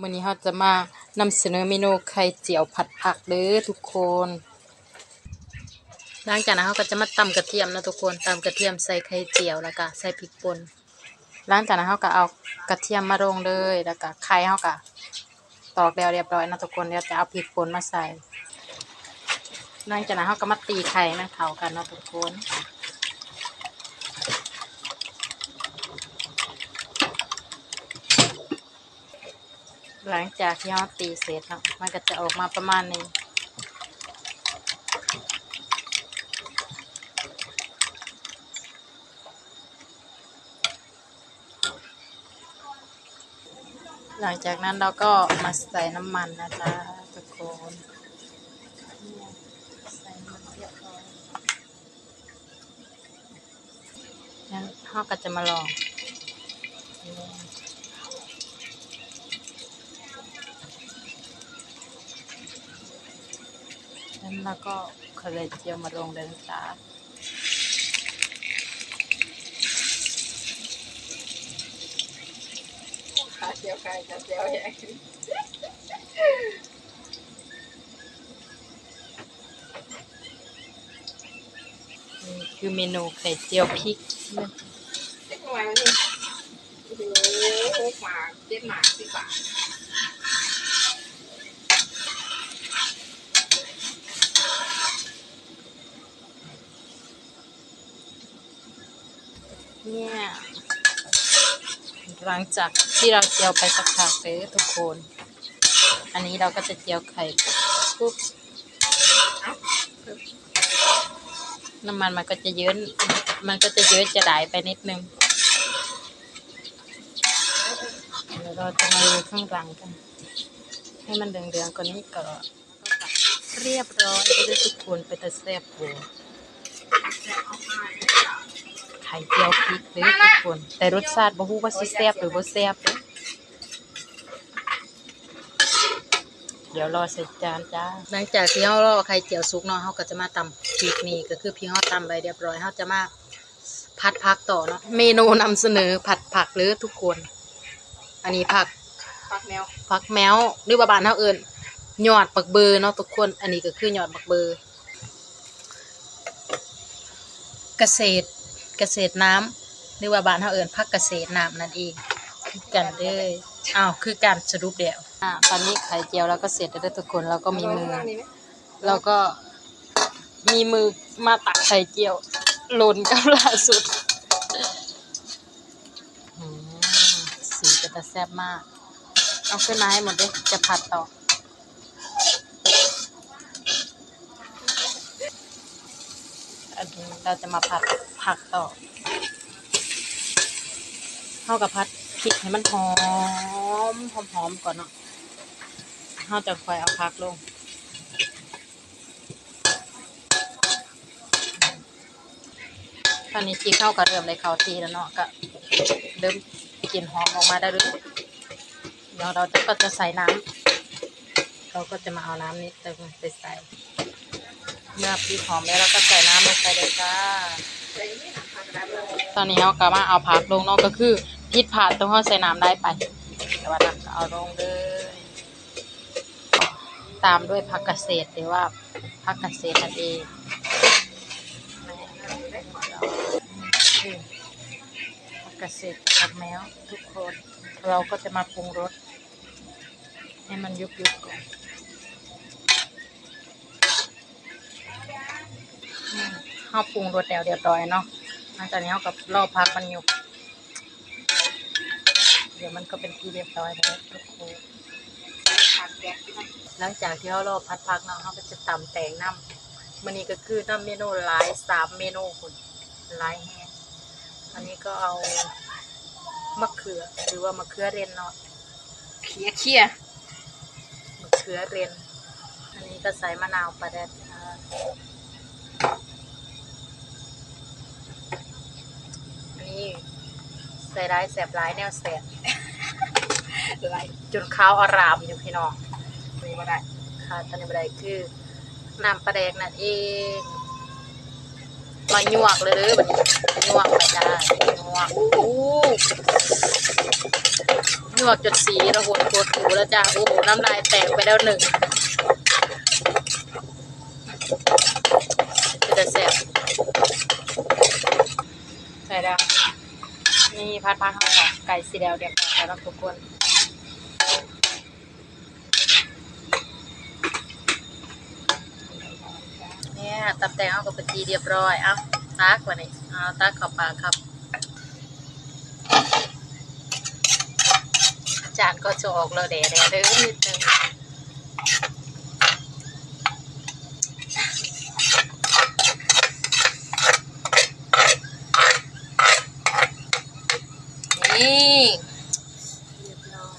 มื้อนี้เราจะมานำเสนอเมนูไข่เจียวผัดผักเด้อทุกคน หลังจากนั้นเราก็จะมาตำกระเทียมนะทุกคนตำกระเทียมใส่ไข่เจียวแล้วก็ใส่พริกป่นหลังจากนั้นเราก็เอากระเทียมมาลงเลยแล้วก็ไข่เราก็ตอกแล้วเรียบร้อยนะทุกคนเดี๋ยวจะเอาพริกป่นมาใส่หลังจากนั้นเราก็มาตีไข่ให้มันเข้ากันนะทุกคน หลังจากที่เราตีเสร็จเนาะมันก็จะออกมาประมาณนี้หลังจากนั้นเราก็มาใส่น้ำมันนะจ๊ะทุกคนใส่มันเรียบร้อยงั้นเราก็จะมาลอง แล้วก็ไข่เจียวมาลงเลยนะจ๊ะขาเจียวไก่ขาเจียวแห้งนี่คือเมนูไข่เจียวพริกเล็กน้อยนี่โอ้โหหมาเจ็ดหมาสิบบาท เนี่ยหลังจากที่เราเจียวไปสักพักเลยทุกคน อันนี้เราก็จะเจียวไข่ปุ๊บน้ำมันมันก็จะเยื้อนมันก็จะเยื้อจะได้ไปนิดนึงเดี๋ยวเราจะมาดูข้างหลังกัน ให้มันเดืองๆกว่านี้ก็เรียบร้อยเลยทุกคนไปต่แซ่บโหไข่เจียวพริกเลยทุกคน แต่รสชาติบ่ฮู้ว่าสิแซ่บหรือบ่แซ่บเด้อเดี๋ยวรอใส่จานจ้า หลังจากที่เฮารอไข่เจียวสุกเนาะเฮาก็จะมาตำพริกนี่ก็คือพี่เฮาตำไปเรียบร้อยเฮาจะมาผัดผักต่อเนาะ เมนูนำเสนอผัดผักเลยทุกคน อันนี้ผักปักแมวผักแมวหรือว่าบ้านเฮาเอิ้นยอดปักเบอร์เนาะทุกคน อันนี้ก็คือยอดปักเบอร์เกษตร เกษตรน้ำหรือว่าบ้านเฮาเอิ้นผักเกษตรน้ำนั่นเองคือกันเด้ออ้าวคือการสรุปแล้วอ่าตอนนี้ไข่เจียวเราก็เสร็จแล้วเด้อทุกคนเราก็มีมือเราก็มีมือมาตักไข่เจียวหล่นกับล่าสุดอืมสีก็จะแซ่บมาก เอาขึ้นมาให้หมดเลยจะผัดต่อ อันนี้เราจะมาผัดผักต่อเข้ากับผัดพริกให้มันหอมหอมหอมๆก่อนเนาะเราจะค่อยเอาผักลงตอนนี้ที่เข้ากับเริ่มเลยเข้าทีแล้วเนาะก็เริ่มกลิ่นหอมออกมาได้เลยเดี๋ยวเราก็จะใส่น้ำเราก็จะมาเอาน้ำนิดนึงไปใส่ เมื่อพริกหอมแล้วเราก็ใส่น้ำลงไปเลยจ้า ตอนนี้เราก็มาเอาผักลงนาะก็คือพิดผ่านตรงเขาใส่น้ำได้ไป แต่ว่าน้ำก็เอาลงเลยตามด้วยผักเกษตรหรือว่าผักเกษตรนั่นเองผักเกษตรผักแมวทุกคนเราก็จะมาปรุงรสให้มันยุบยุบๆก่อน ข้าวปรุงรสแล้วเรียบร้อยเนาะหลังจากนี้เรากับรอพักมันยุบเดี๋ยวมันก็เป็นที่เรียบร้อยแล้วทุกคนผักแกะที่มันหลังจากที่เรารอพัดพักเนาะเราก็จะตำแตงน้ำมันนี้ก็คือน้ำเมนูหลายสามเมนูคุณหลายแห้งอันนี้ก็เอามะเขือหรือว่ามะเขือเรนเนาะเคี้ยเคี้ยมะเขือเรนอันนี้ก็ใส่มะนาวประเด็ด ใส่ร้ายแสบร้ายแนวแสบอะไรจนข้าวอารามอยู่พี่น้องมีมาได้ค่ะตอนนี้บันไดคือน้ำปลาแดกนั่นเองมาหยวกเลยเด้อบัดนี้หยวกไปจ้าหยวกโอ้หยวกจนสีระหดโคตรหูแล้วจ้าโอ้โหน้ำลายแตกไปแล้วหนึ่งจะได้แซ่บใส่แล้ว นี่พัดพักเขาค่ะไก่สีแดงเรียบร้อยแล้วทุกคนเนี่ยตับแตงเอากับปทีเรียบร้อยเอาตักวันนี้เอาตักข้าปากครับจานก็จะออกแล้วแดดแดดเลยนิดนึง นี่เรียบร้อย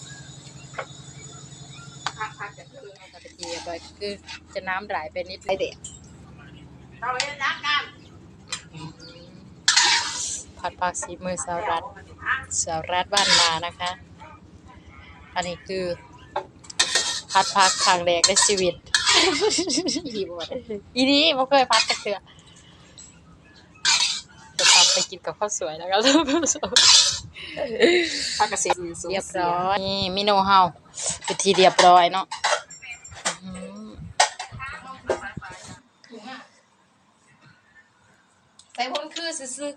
พักพักจะคือเอากับปทีเรียบร้อยคือจะน้ำไหลไปนิดไอเด็กเราเล่นรักกันผัดผักสีมือสาวรัดสาวรัดบ้านนานะคะ อันนี้คือพัดพักทางแรกในชีวิตอีบวดอีนี้ไม่เคยพัดจักเตือจะทำไปกินกับข้าวสวยแล้วก็ พักเกษตรเรียบร้อย นี่มิโนเฮาเป็นทีเรียบร้อยเนาะใส่พ้นคือซื้อ